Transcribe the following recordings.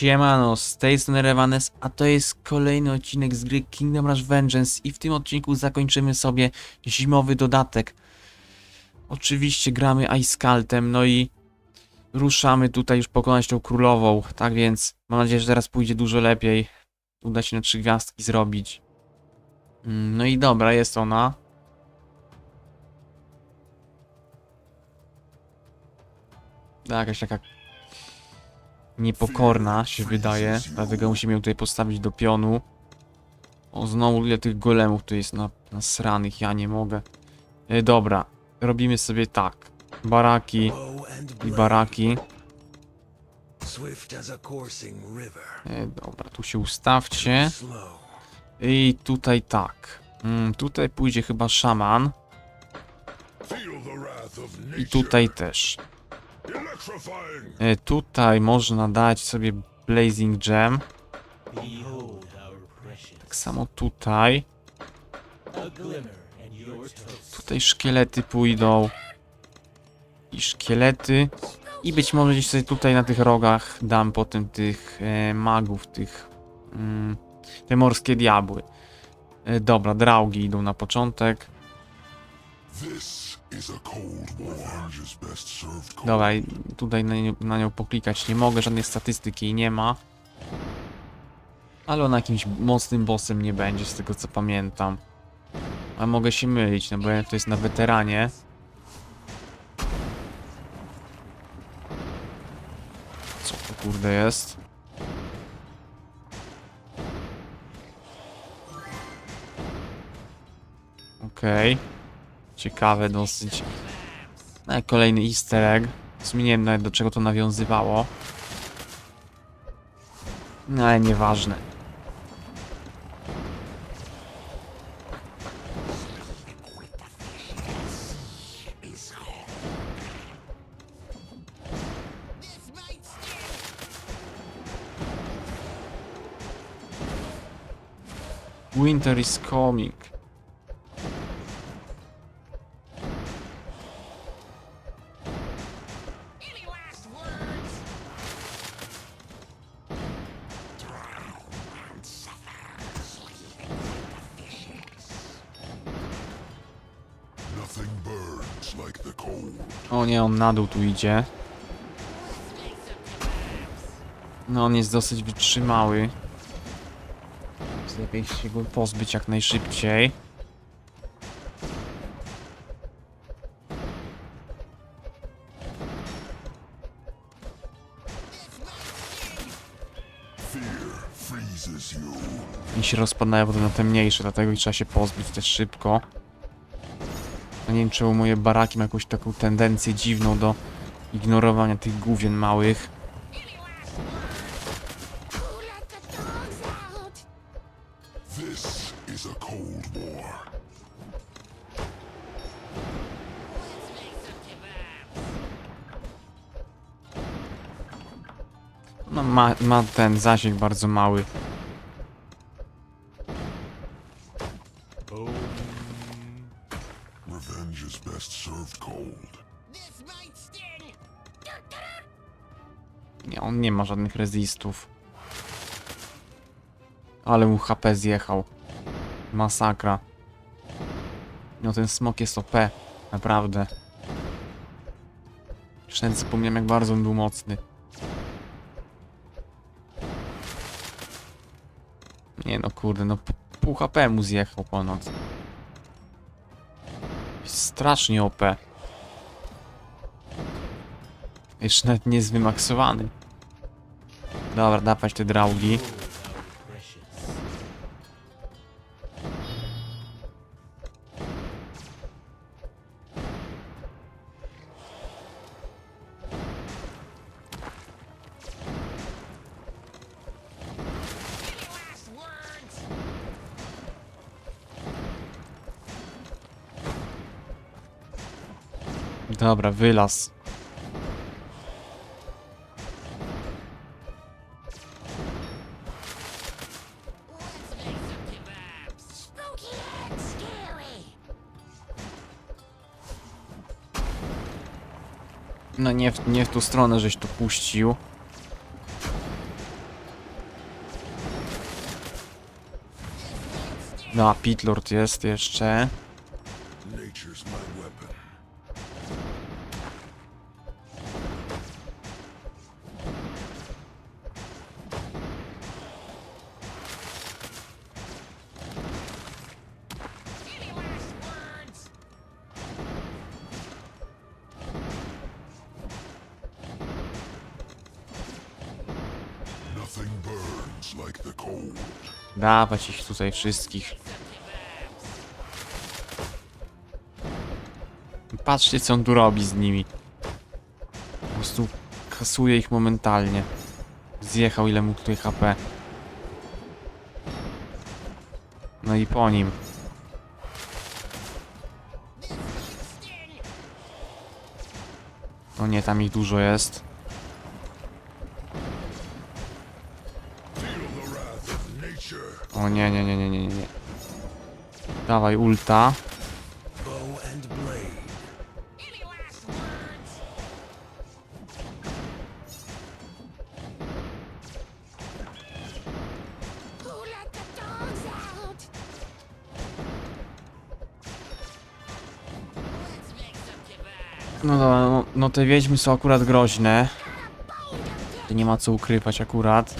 Siemano, z tej strony Revanes, a to jest kolejny odcinek z gry Kingdom Rush Vengeance i w tym odcinku zakończymy sobie zimowy dodatek. Oczywiście gramy Ice-Kaltem, no i ruszamy tutaj już pokonać tą królową, tak więc mam nadzieję, że teraz pójdzie dużo lepiej. Uda się na trzy gwiazdki zrobić. Mm, No i dobra, jest ona. Jakaś taka niepokorna się wydaje, dlatego musimy ją tutaj postawić do pionu. O, znowu ile tych golemów tu jest na, na sranych, ja nie mogę. E, dobra, robimy sobie tak. Baraki i baraki. E, dobra, tu się ustawcie. I tutaj tak. Mm, tutaj pójdzie chyba szaman. I tutaj też. E, tutaj można dać sobie Blazing Gem. Tak samo tutaj. Tutaj szkielety pójdą. I szkielety. I być może gdzieś sobie tutaj na tych rogach dam potem tych e, magów, tych... Mm, te morskie diabły. E, dobra, draugi idą na początek. Dobra, tutaj na, nie, na nią poklikać nie mogę, żadnej statystyki nie ma. Ale ona jakimś mocnym bossem nie będzie, z tego co pamiętam. Ale mogę się mylić, no bo to jest na weteranie. Co to kurde jest? Okej. Ciekawe dosyć. No, kolejny easter egg. Zmieniłem nawet do czego to nawiązywało. No ale nieważne. Winter is coming. On na dół tu idzie. No on jest dosyć wytrzymały. Więc Lepiej się go pozbyć jak najszybciej. I się rozpadają potem na te mniejsze, dlatego trzeba się pozbyć też szybko. Nie wiem czemu moje baraki mają jakąś taką tendencję dziwną do ignorowania tych główien małych. No ma, ma ten zasięg bardzo mały. Żadnych rezistów. Ale mu HP zjechał. Masakra. No ten smok jest OP. Naprawdę. Już nawet zapomniałem jak bardzo on był mocny. Nie no kurde, no pół HP mu zjechał ponad. Strasznie OP. Jeszcze nawet nie jest wymaksowany. Dobra, dawać te draugi. Dobra, wylaz. nie w, nie w tą stronę żeś to puścił. No, a Pitlord jest jeszcze. Dawać ich tutaj wszystkich. Patrzcie co on tu robi z nimi. Po prostu kasuje ich momentalnie. Zjechał ile mu tutaj HP. No i po nim. No nie, tam ich dużo jest. O nie, nie, nie, nie, nie, nie. Dawaj ulta. No dobra, no, no te wiedźmy są akurat groźne. Nie ma co ukrywać akurat.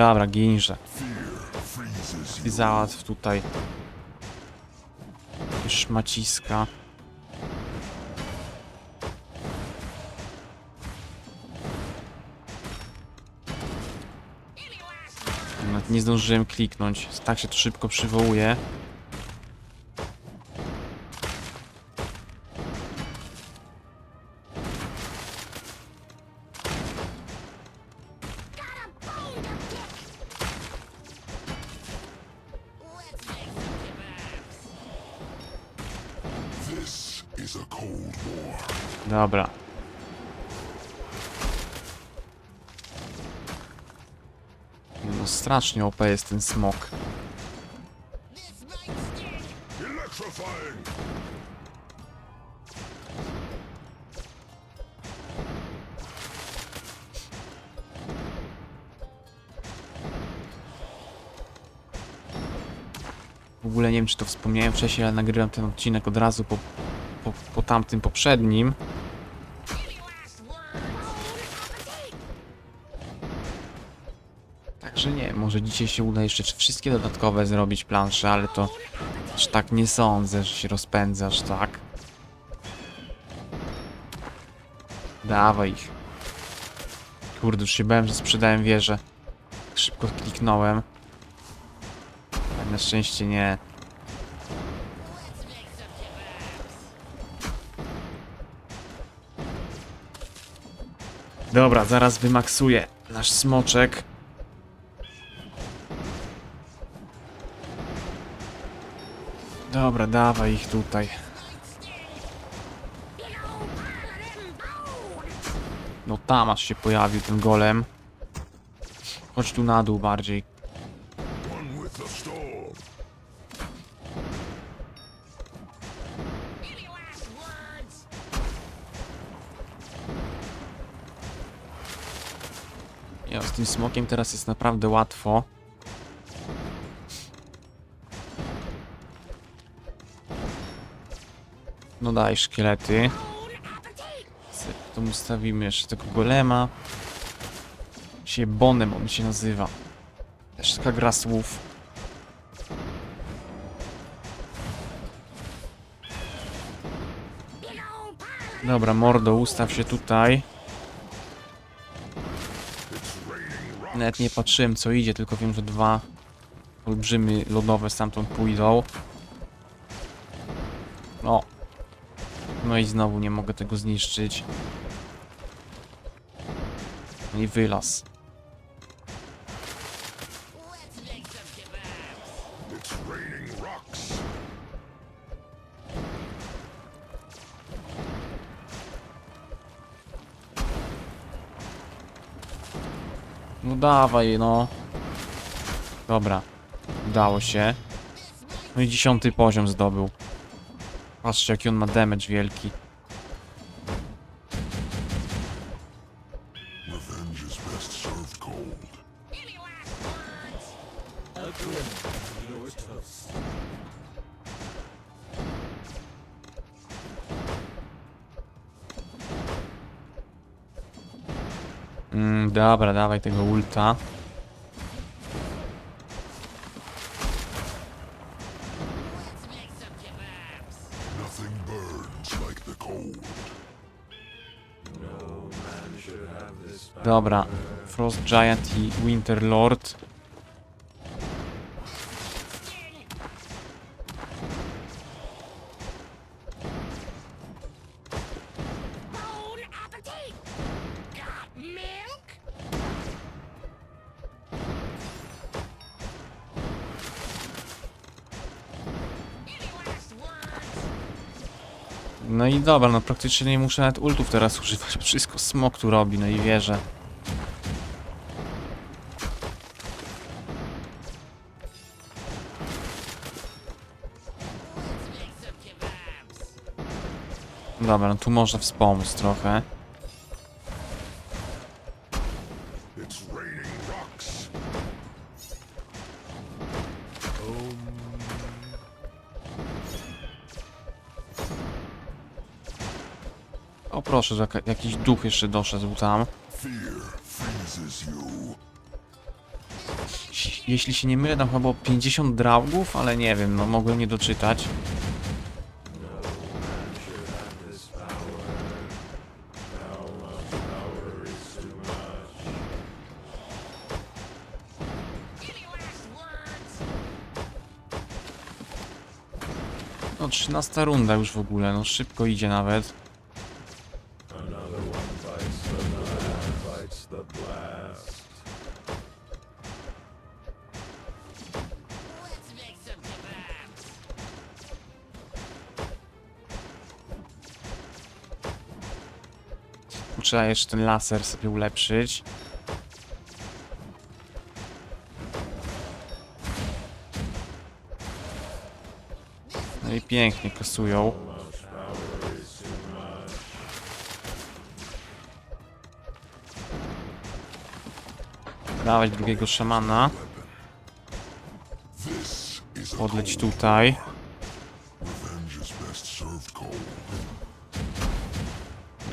Dobra, ginże. I załatw tutaj. Last words? Nawet nie zdążyłem kliknąć. Tak się to szybko przywołuje. No strasznie OP jest ten smok. W ogóle nie wiem, czy to wspomniałem wcześniej, ale nagrywam ten odcinek od razu po, po, po tamtym poprzednim. Może dzisiaj się uda jeszcze wszystkie dodatkowe zrobić plansze, ale to aż tak nie sądzę, że się rozpędzę aż tak. Dawaj ich. Kurde, już się bałem, że sprzedałem wieżę. Szybko kliknąłem. Ale na szczęście nie. Dobra, zaraz wymaksuję nasz smoczek. Dobra, dawaj ich tutaj. No tam aż się pojawił ten golem. Chodź tu na dół bardziej. Ja z tym smokiem teraz jest naprawdę łatwo. No daj szkielety. Sobie To ustawimy jeszcze tego golema. Się Bonem on się nazywa. Też taka gra słów. Dobra, mordo, ustaw się tutaj. Nawet nie patrzyłem co idzie, tylko wiem, że dwa olbrzymy lodowe stamtąd pójdą. No i znowu nie mogę tego zniszczyć. No i rocks. No dawaj, no. Dobra. Udało się. No i dziesiąty poziom zdobył. Patrzcie, jaki on ma damage wielki. Mm, dobra, dawaj tego ulta. Dobra. Frost Giant i Winter Lord. No i dobra, no praktycznie nie muszę nawet ultów teraz używać. Wszystko smok tu robi, no i wierzę. Dobra, no tu można wspomóc trochę. O proszę, że jaka- jakiś duch jeszcze doszedł tam. Jeśli się nie mylę, tam chyba było 50 draugów, ale nie wiem, no mogłem nie doczytać. No 13 runda już w ogóle, no szybko idzie nawet. Trzeba jeszcze ten laser sobie ulepszyć. No i pięknie kasują. Dawać drugiego szamana. Podleć tutaj.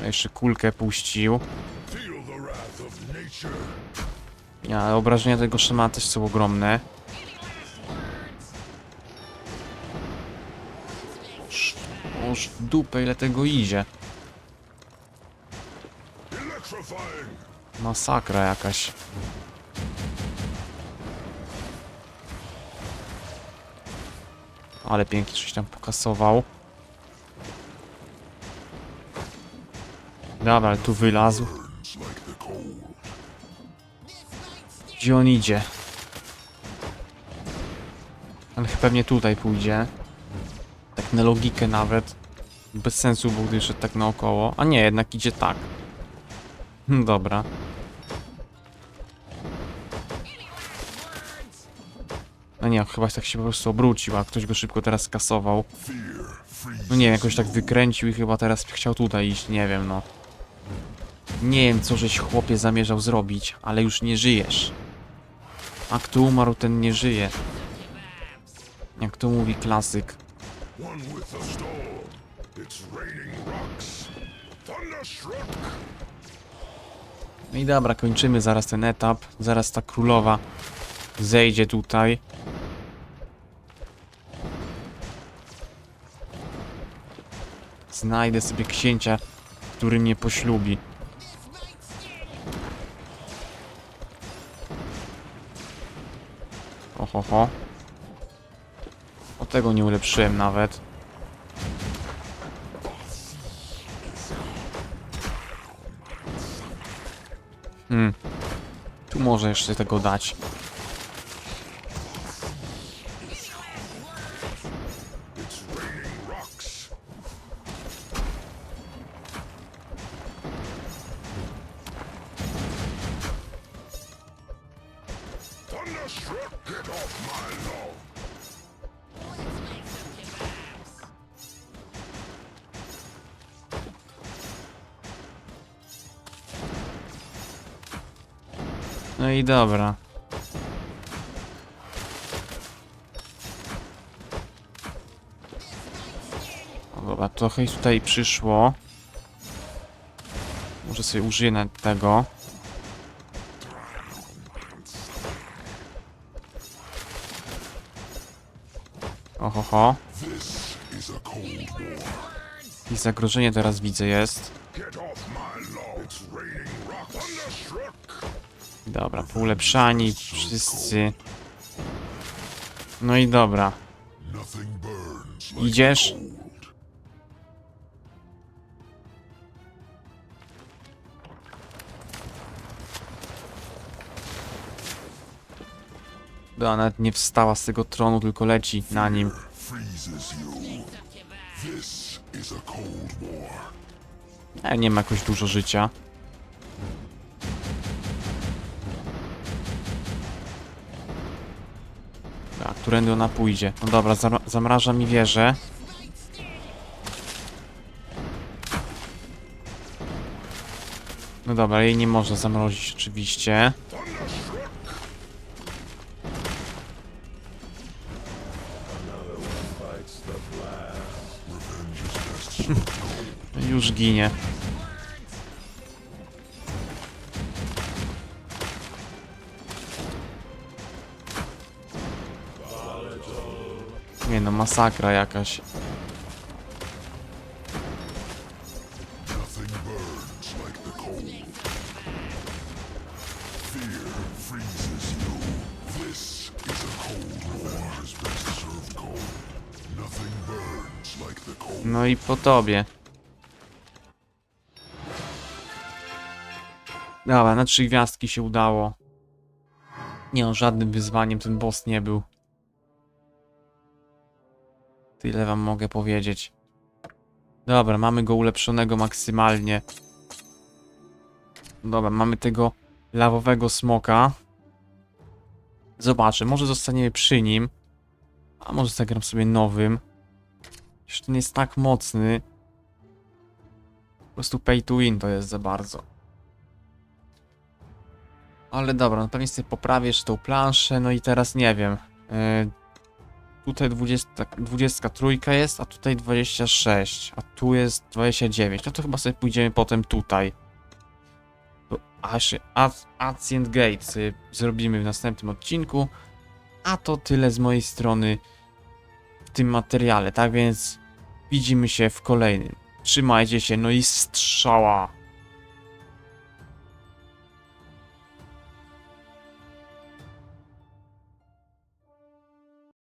No Jeszcze kulkę puścił. Ja, obrażenia tego szamana też są ogromne. Dupę ile tego idzie. Masakra jakaś. Ale pięknie coś tam pokasował. Dobra, ale tu wylazł. Gdzie on idzie? Ale pewnie tutaj pójdzie. Tak na logikę nawet. Bez sensu był, gdy szedł tak naokoło. A nie, jednak idzie tak. Dobra. No nie, chyba tak się po prostu obrócił, a ktoś go szybko teraz skasował. No nie wiem, jakoś tak wykręcił i chyba teraz chciał tutaj iść, nie wiem no. Nie wiem, co żeś chłopie zamierzał zrobić, ale już nie żyjesz. A kto umarł, ten nie żyje. Jak to mówi klasyk. No i dobra, kończymy zaraz ten etap. Zaraz ta królowa zejdzie tutaj. Znajdę sobie księcia, który mnie poślubi. Ohoho. O tego nie ulepszyłem nawet. Może jeszcze tego dać. Get off my lawn. No i dobra. O, dobra, trochę ich tutaj przyszło. Może sobie użyję tego. Oho, ho. This is a cold war. I zagrożenie teraz widzę jest. Dobra, poulepszani wszyscy. No i dobra. Idziesz? Dobra, nawet nie wstała z tego tronu, tylko leci na nim. E, nie ma jakoś dużo życia. Którędy ona pójdzie? No dobra, zam zamraża mi wieżę. No dobra, jej nie można zamrozić oczywiście. Już ginie. The cold. No i po tobie. Dobra, na trzy gwiazdki się udało. Nie no, żadnym wyzwaniem ten boss nie był. Tyle wam mogę powiedzieć. Dobra, mamy go ulepszonego maksymalnie. Dobra, mamy tego lawowego smoka. Zobaczę, może zostaniemy przy nim. A może zagram sobie nowym. Już ten jest tak mocny. Po prostu pay to win to jest za bardzo. Ale dobra, no pewnie sobie poprawię jeszcze tą planszę, no i teraz nie wiem. Yy, tutaj 20, 23 jest, a tutaj 26, a tu jest 29. No to chyba sobie pójdziemy potem tutaj. To Ancient Gate sobie zrobimy w następnym odcinku. A to tyle z mojej strony w tym materiale, tak więc widzimy się w kolejnym. Trzymajcie się, no i strzała!